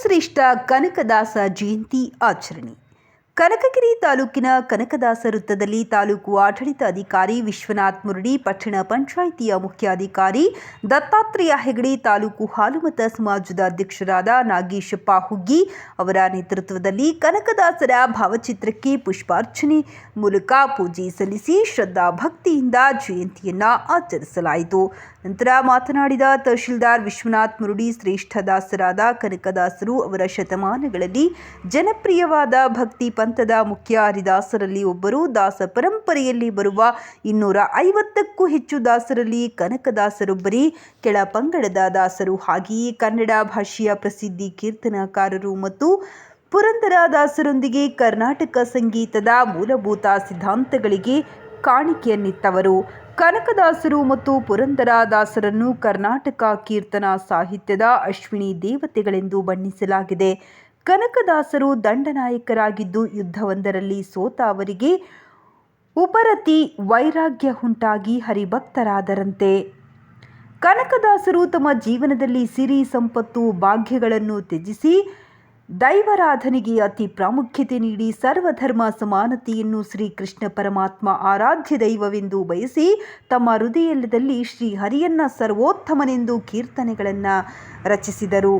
ಶ್ರೇಷ್ಠ ಕನಕದಾಸ ಜಯಂತಿ ಆಚರಣೆ. ಕನಕಗಿರಿ ತಾಲೂಕಿನ ಕನಕದಾಸ ವೃತ್ತದಲ್ಲಿ ತಾಲೂಕು ಆಡಳಿತ ಅಧಿಕಾರಿ ವಿಶ್ವನಾಥ್ ಮುರಡಿ, ಪಟ್ಟಣ ಪಂಚಾಯಿತಿಯ ಮುಖ್ಯಾಧಿಕಾರಿ ದತ್ತಾತ್ರೇಯ ಹೆಗಡೆ, ತಾಲೂಕು ಹಾಲುಮತ ಸಮಾಜದ ಅಧ್ಯಕ್ಷರಾದ ನಾಗೇಶಪ್ಪ ಹುಗ್ಗಿ ಅವರ ನೇತೃತ್ವದಲ್ಲಿ ಕನಕದಾಸರ ಭಾವಚಿತ್ರಕ್ಕೆ ಪುಷ್ಪಾರ್ಚನೆ ಮೂಲಕ ಪೂಜೆ ಸಲ್ಲಿಸಿ ಶ್ರದ್ಧಾ ಭಕ್ತಿಯಿಂದ ಜಯಂತಿಯನ್ನು ಆಚರಿಸಲಾಯಿತು. ನಂತರ ಮಾತನಾಡಿದ ತಹಶೀಲ್ದಾರ್ ವಿಶ್ವನಾಥ್ ಮುರುಡಿ, ಶ್ರೇಷ್ಠ ದಾಸರಾದ ಕನಕದಾಸರು ಅವರ ಶತಮಾನಗಳಲ್ಲಿ ಜನಪ್ರಿಯವಾದ ಭಕ್ತಿ ಪಂಥದ ಮುಖ್ಯ ಹರಿದಾಸರಲ್ಲಿ ಒಬ್ಬರು. ದಾಸ ಪರಂಪರೆಯಲ್ಲಿ ಬರುವ ಇನ್ನೂರ ಐವತ್ತಕ್ಕೂ ಹೆಚ್ಚು ದಾಸರಲ್ಲಿ ಕನಕದಾಸರೊಬ್ಬರೇ. ಕೆಳ ಪಂಗಡದ ದಾಸರು ಹಾಗೆಯೇ ಕನ್ನಡ ಭಾಷೆಯ ಪ್ರಸಿದ್ಧಿ ಕೀರ್ತನಕಾರರು ಮತ್ತು ಪುರಂದರ ದಾಸರೊಂದಿಗೆ ಕರ್ನಾಟಕ ಸಂಗೀತದ ಮೂಲಭೂತ ಸಿದ್ಧಾಂತಗಳಿಗೆ ಕಾಣಿಕೆಯನ್ನಿತ್ತವರು. ಕನಕದಾಸರು ಮತ್ತು ಪುರಂದರ ದಾಸರನ್ನು ಕರ್ನಾಟಕ ಕೀರ್ತನ ಸಾಹಿತ್ಯದ ಅಶ್ವಿನಿ ದೇವತೆಗಳೆಂದು ಬಣ್ಣಿಸಲಾಗಿದೆ. ಕನಕದಾಸರು ದಂಡನಾಯಕರಾಗಿದ್ದು ಯುದ್ಧವೊಂದರಲ್ಲಿ ಸೋತ ಅವರಿಗೆ ಉಪರತಿ ವೈರಾಗ್ಯ ಉಂಟಾಗಿ ಹರಿಭಕ್ತರಾದರಂತೆ. ಕನಕದಾಸರು ತಮ್ಮ ಜೀವನದಲ್ಲಿ ಸಿರಿ ಸಂಪತ್ತು ಭಾಗ್ಯಗಳನ್ನು ತ್ಯಜಿಸಿ ದೈವಾರಾಧನೆಗೆ ಅತಿ ಪ್ರಾಮುಖ್ಯತೆ ನೀಡಿ ಸರ್ವಧರ್ಮ ಸಮಾನತೆಯನ್ನು ಶ್ರೀಕೃಷ್ಣ ಪರಮಾತ್ಮ ಆರಾಧ್ಯ ದೈವವೆಂದು ಬಯಸಿ ತಮ್ಮ ಹೃದಯದಲ್ಲಿ ಶ್ರೀ ಹರಿಯನ್ನ ಸರ್ವೋತ್ತಮನೆಂದು ಕೀರ್ತನೆಗಳನ್ನು ರಚಿಸಿದರು.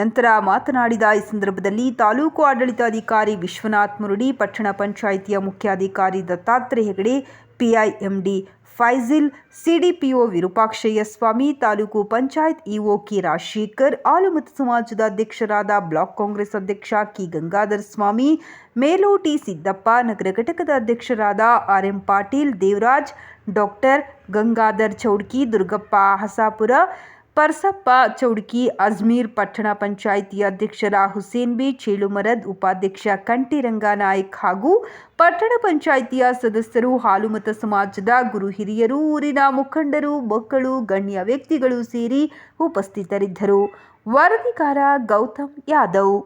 ನಂತರ ಮಾತನಾಡಿದ ಈ ಸಂದರ್ಭದಲ್ಲಿ ತಾಲೂಕು ಆಡಳಿತಾಧಿಕಾರಿ ವಿಶ್ವನಾಥ್ ಮುರುಡಿ, ಪಟ್ಟಣ ಪಂಚಾಯಿತಿಯ ಮುಖ್ಯಾಧಿಕಾರಿ ದತ್ತಾತ್ರೇಯ ಹೆಗಡೆ, ಪಿಐಎಂಡಿ ಫೈಜಿಲ್, ಸಿಡಿಪಿಒ ವಿರೂಪಾಕ್ಷಯ್ಯ ಸ್ವಾಮಿ, ತಾಲೂಕು ಪಂಚಾಯತ್ ಇಒ ಕೆ ರಾಜಶೇಖರ್ ಆಲುಮತ ಸಮಾಜದ ಅಧ್ಯಕ್ಷರಾದ ಬ್ಲಾಕ್ ಕಾಂಗ್ರೆಸ್ ಅಧ್ಯಕ್ಷ ಕಿ ಗಂಗಾಧರ್ ಸ್ವಾಮಿ ಮೇಲೋಟಿ ಸಿದ್ದಪ್ಪ, ನಗರ ಘಟಕದ ಅಧ್ಯಕ್ಷರಾದ R M Patil, Devaraj, doctor Gangadhar Chowdki, Durgappa Hasapura Parsappa Chowdki, Ajmer ಪಟ್ಟಣ ಪಂಚಾಯಿತಿ ಅಧ್ಯಕ್ಷರ ಹುಸೇನ್ ಬಿ, ಚೇಳುಮರದ್ ಉಪಾಧ್ಯಕ್ಷ ಕಂಠಿರಂಗ ನಾಯಕ್ ಹಾಗೂ ಪಟ್ಟಣ ಪಂಚಾಯಿತಿಯ ಸದಸ್ಯರು, ಹಾಲುಮತ ಸಮಾಜದ ಗುರು ಹಿರಿಯರು, ಊರಿನ ಮುಖಂಡರು, ಮಕ್ಕಳು, ಗಣ್ಯ ವ್ಯಕ್ತಿಗಳು ಸೇರಿ ಉಪಸ್ಥಿತರಿದ್ದರು. ವರದಿಗಾರ ಗೌತಮ್ ಯಾದವ್.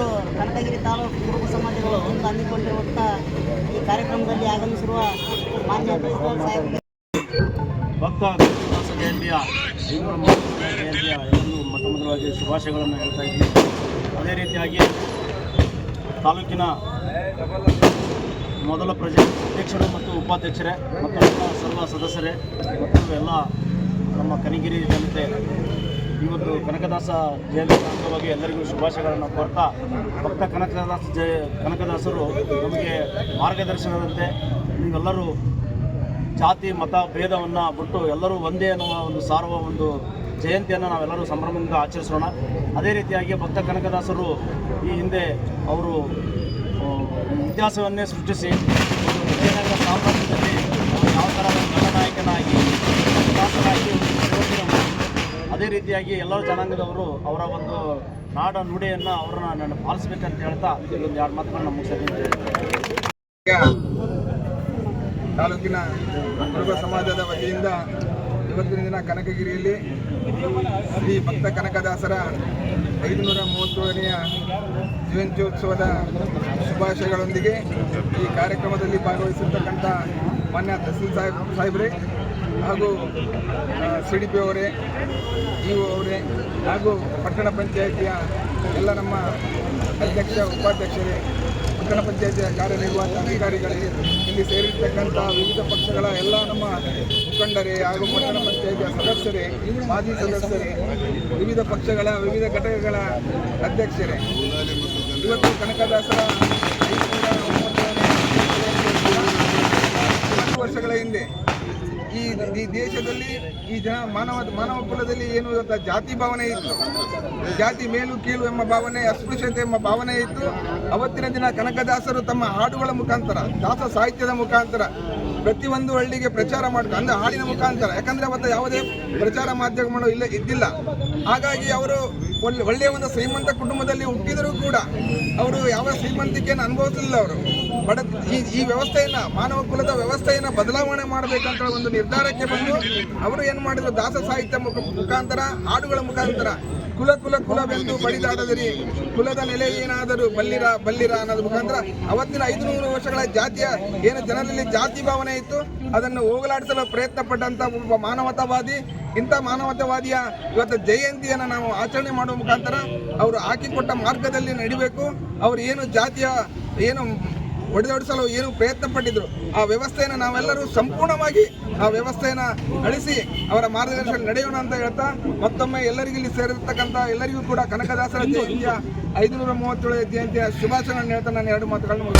ಇವತ್ತು ಕನಕಗಿರಿ ತಾಲೂಕು ಕುರುಬ ಸಮಾಜಗಳು ಹಮ್ಮಿಕೊಂಡಿರುವಂಥ ಈ ಕಾರ್ಯಕ್ರಮದಲ್ಲಿ ಆಗಮಿಸಿರುವ ಮಾನ್ಯ ಭಕ್ತ ಎಲ್ಲರೂ ಮೊಟ್ಟ ಮೊದಲವಾಗಿ ಶುಭಾಶಯಗಳನ್ನು ಹೇಳ್ತಾ ಇದ್ದೀವಿ ಅದೇ ರೀತಿಯಾಗಿ ತಾಲೂಕಿನ ಮೊದಲ ಪ್ರಜೆ ಅಧ್ಯಕ್ಷರು ಮತ್ತು ಉಪಾಧ್ಯಕ್ಷರೇ ಮತ್ತು ಸರ್ವ ಸದಸ್ಯರೇ ಮತ್ತು ಎಲ್ಲ ನಮ್ಮ ಕನಿಗಿರಿ ಜನತೆ ಇವತ್ತು ಕನಕದಾಸ ಜಯಂತಿ ಅಂಗವಾಗಿ ಎಲ್ಲರಿಗೂ ಶುಭಾಶಯಗಳನ್ನು ಕೋರ್ತಾ ಭಕ್ತ ಕನಕದಾಸ ಜಯ ಕನಕದಾಸರು ನಮಗೆ ಮಾರ್ಗದರ್ಶನದಂತೆ ನೀವೆಲ್ಲರೂ ಜಾತಿ, ಮತ, ಭೇದವನ್ನು ಬಿಟ್ಟು ಎಲ್ಲರೂ ಒಂದೇ ಅನ್ನುವ ಒಂದು ಸಾರುವ ಒಂದು ಜಯಂತಿಯನ್ನು ನಾವೆಲ್ಲರೂ ಸಂಭ್ರಮದಿಂದ ಆಚರಿಸೋಣ ಅದೇ ರೀತಿಯಾಗಿ ಭಕ್ತ ಕನಕದಾಸರು ಈ ಹಿಂದೆ ಅವರು ಇತಿಹಾಸವನ್ನೇ ಸೃಷ್ಟಿಸಿ ವಿಜಯನಗರ ಸಾಮ್ರಾಜ್ಯದಲ್ಲಿ ಯಾವ ಥರ ಒಂದು ಗಣನಾಯಕನಾಗಿ. ಅದೇ ರೀತಿಯಾಗಿ ಎಲ್ಲರೂ ಜನಾಂಗದವರು ಅವರ ಒಂದು ನಾಡ ನುಡಿಯನ್ನು ಅವರನ್ನ ನಾನು ಪಾಲಿಸ್ಬೇಕಂತ ಹೇಳ್ತಾ ಒಂದು ಎರಡು ಮಾತುಗಳನ್ನ ಮುಗಿಸಿದ್ದೀನಿ ಈಗ ತಾಲೂಕಿನ ಕುರುಬ ಸಮಾಜದ ವತಿಯಿಂದ ಇವತ್ತಿನ ದಿನ ಕನಕಗಿರಿಯಲ್ಲಿ ಶ್ರೀ ಭಕ್ತ ಕನಕದಾಸರ ಐದುನೂರ ಮೂವತ್ತೇಳನೆಯ ಜಯಂತ್ಯೋತ್ಸವದ ಶುಭಾಶಯಗಳೊಂದಿಗೆ ಈ ಕಾರ್ಯಕ್ರಮದಲ್ಲಿ ಭಾಗವಹಿಸಿರ್ತಕ್ಕಂಥ ಮಾನ್ಯ ತಹಸೀಲ್ ಸಾಹೇಬ್ ಸಾಹೇಬ್ರೆ ಹಾಗೂ ಸಿ ಡಿ ಪಿ ಅವರೇ ಇ ಒ ಅವರೇ, ಹಾಗೂ ಪಟ್ಟಣ ಪಂಚಾಯಿತಿಯ ಎಲ್ಲ ನಮ್ಮ ಅಧ್ಯಕ್ಷ, ಉಪಾಧ್ಯಕ್ಷರೇ, ಪಟ್ಟಣ ಪಂಚಾಯಿತಿಯ ಕಾರ್ಯನಿರ್ವಾಹಕ ಅಧಿಕಾರಿಗಳೇ ಇಲ್ಲಿ ಸೇರಿರ್ತಕ್ಕಂಥ ವಿವಿಧ ಪಕ್ಷಗಳ ಎಲ್ಲ ನಮ್ಮ ಮುಖಂಡರೇ ಹಾಗೂ ಪಟ್ಟಣ ಪಂಚಾಯಿತಿಯ ಸದಸ್ಯರೇ, ಮಾಜಿ ಸದಸ್ಯರೇ, ವಿವಿಧ ಪಕ್ಷಗಳ, ವಿವಿಧ ಘಟಕಗಳ ಅಧ್ಯಕ್ಷರೇ. ಇವತ್ತು ಕನಕದಾಸರ ವರ್ಷಗಳ ಹಿಂದೆ ಈ ಈ ದೇಶದಲ್ಲಿ ಈ ಜನ ಮಾನವ ಮಾನವ ಕುಲದಲ್ಲಿ ಏನು ಇವತ್ತು ಜಾತಿ ಭಾವನೆ ಇತ್ತು. ಜಾತಿ ಮೇಲು ಕೀಳು ಎಂಬ ಭಾವನೆ, ಅಸ್ಪೃಶ್ಯತೆ ಎಂಬ ಭಾವನೆ ಇತ್ತು. ಅವತ್ತಿನ ದಿನ ಕನಕದಾಸರು ತಮ್ಮ ಹಾಡುಗಳ ಮುಖಾಂತರ, ದಾಸ ಸಾಹಿತ್ಯದ ಮುಖಾಂತರ ಪ್ರತಿಯೊಂದು ಹಳ್ಳಿಗೆ ಪ್ರಚಾರ ಮಾಡ್ತಾರೆ ಅಂದ್ರೆ ಹಾಡಿನ ಮುಖಾಂತರ. ಯಾಕಂದ್ರೆ ಅವತ್ತು ಯಾವುದೇ ಪ್ರಚಾರ ಮಾಧ್ಯಮಗಳು ಇಲ್ಲ, ಇದ್ದಿಲ್ಲ. ಹಾಗಾಗಿ ಅವರು ಒಳ್ಳೆ ಒಳ್ಳೆಯ ಒಂದು ಶ್ರೀಮಂತ ಕುಟುಂಬದಲ್ಲಿ ಹುಟ್ಟಿದರೂ ಕೂಡ ಅವರು ಯಾವ ಶ್ರೀಮಂತಿಕೆಯನ್ನು ಅನುಭವಿಸಲಿಲ್ಲ ಅವರು. ಬಡ ಈ ಈ ವ್ಯವಸ್ಥೆಯನ್ನ, ಮಾನವ ಕುಲದ ವ್ಯವಸ್ಥೆಯನ್ನ ಬದಲಾವಣೆ ಮಾಡಬೇಕಂತ ಒಂದು ನಿರ್ಧಾರಕ್ಕೆ ಬಂದು ಅವರು ಏನು ಮಾಡಿದ್ರು, ದಾಸ ಸಾಹಿತ್ಯ ಮುಖ ಮುಖಾಂತರ, ಹಾಡುಗಳ ಮುಖಾಂತರ ಕುಲ ಕುಲ ಕುಲವೆಂದು ಬಡಿದಾಡದಿರಿ. ಕುಲದ ನೆಲೆ ಏನಾದರೂ ಬಲ್ಲಿರ ಬಲ್ಲಿರ ಅನ್ನೋದು ಮುಖಾಂತರ ಅವತ್ತಿನ ಐದುನೂರು ವರ್ಷಗಳ ಜಾತಿಯ ಏನು ಜನರಲ್ಲಿ ಜಾತಿ ಭಾವನೆ ಇತ್ತು, ಅದನ್ನು ಹೋಗಲಾಡಿಸಲು ಪ್ರಯತ್ನ ಪಟ್ಟಂತ ಒಬ್ಬ ಮಾನವತಾವಾದಿ, ಇಂಥ ಮಾನವತಾವಾದಿಯ ಇವತ್ತು ಜಯಂತಿಯನ್ನು ನಾವು ಆಚರಣೆ ಮಾಡುವ ಮುಖಾಂತರ ಅವರು ಹಾಕಿಕೊಟ್ಟ ಮಾರ್ಗದಲ್ಲಿ ನಡಿಬೇಕು. ಅವರು ಏನು ಜಾತಿಯ, ಏನು ಹೊಡೆದೊಡಿಸಲು ಏನು ಪ್ರಯತ್ನ ಪಟ್ಟಿದ್ರು ಆ ವ್ಯವಸ್ಥೆಯನ್ನು ನಾವೆಲ್ಲರೂ ಸಂಪೂರ್ಣವಾಗಿ ಆ ವ್ಯವಸ್ಥೆಯನ್ನು ಅಳಿಸಿ ಅವರ ಮಾರ್ಗದರ್ಶನ ನಡೆಯೋಣ ಅಂತ ಹೇಳ್ತಾ ಮತ್ತೊಮ್ಮೆ ಎಲ್ಲರಿಗೂ ಇಲ್ಲಿ ಸೇರಿರ್ತಕ್ಕಂಥ ಎಲ್ಲರಿಗೂ ಕೂಡ ಕನಕದಾಸರ ಜಯಂತಿಯ ಐದುನೂರ ಮೂವತ್ತೇಳು ಜಯಂತಿಯ ಶುಭಾಶಯಗಳನ್ನು ಹೇಳ್ತಾ ನಾನು ಎರಡು ಮಾತುಗಳನ್ನು.